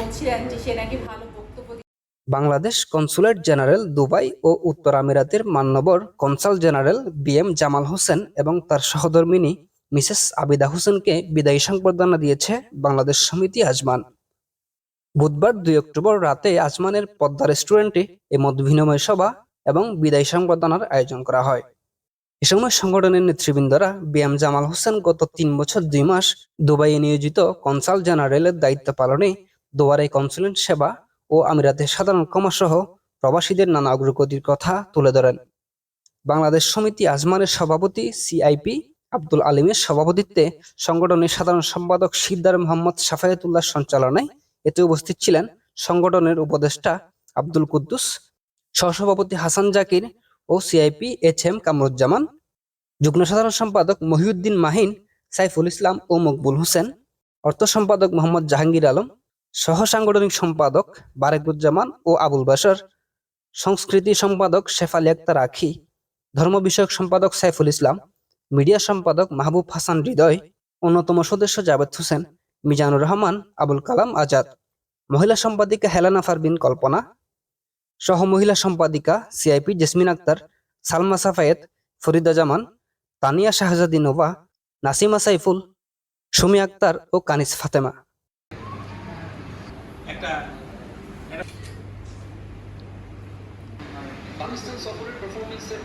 বলছিলেন যে সে নাকি ভালো বাংলাদেশ কনসুলেট জেনারেল দুবাই ও উত্তর আমিরাতের মান্যবর consul general B M Jamal Hossain এবং তার সহধর্মিনী মিসেস আবিদা হোসেনকে বিদায়ী সংবর্ধনা দিয়েছে বাংলাদেশ সমিতি আজমান। বুধবার দুই অক্টোবর রাতে আজমানের পদ্মা রেস্টুরেন্টে এ মত বিনিময় সভা এবং বিদায়ী সংবর্ধনার আয়োজন করা হয়। এ সময় সংগঠনের নেতৃবৃন্দরা বি এম জামাল হোসেন গত তিন বছর দুই মাস দুবাইয়ে নিয়োজিত কনসাল জেনারেলের দায়িত্ব পালনে দুয়ারে কনসুলেট সেবা ও আমিরাতের সাধারণ কমাসহ প্রবাসীদের নানা অগ্রগতির কথা তুলে ধরেন। বাংলাদেশ সমিতি আজমানের সভাপতি সিআইপি আব্দুল আলিমের সভাপতিত্বে সংগঠনের সাধারণ সম্পাদক সিদ্দার মোহাম্মদ সাফায়েতুল্লাহ সঞ্চালনায় এতে উপস্থিত ছিলেন সংগঠনের উপদেষ্টা আব্দুল কুদ্দুস, সহসভাপতি হাসান জাকির ও সিআইপি এইচ এম কামরুজ্জামান, যুগ্ম সাধারণ সম্পাদক মহিউদ্দিন মাহিন, সাইফুল ইসলাম ও মকবুল হোসেন, অর্থ সম্পাদক মোহাম্মদ জাহাঙ্গীর আলম সহ সাংগঠনিক সম্পাদক বারেকুজ্জামান ও আবুল বাশার, সংস্কৃতি সম্পাদক শেফালি আক্তার আখি, ধর্ম বিষয়ক সম্পাদক সাইফুল ইসলাম, মিডিয়া সম্পাদক মাহবুব হাসান হৃদয়, অন্যতম সদস্য জাভেদ হোসেন, মিজানুর রহমান, আবুল কালাম আজাদ, মহিলা সম্পাদিকা হেলানা ফারবিন কল্পনা সহ মহিলা সম্পাদিকা সিআইপি জেসমিন আক্তার, সালমা সাফায়েত ফরিদা জামান তানিয়া শাহজাদি নোভা, নাসিমা সাইফুল, সুমি আক্তার ও কানিস ফাতেমা। একটা পাকিস্তান সফরের পারফরমেন্সের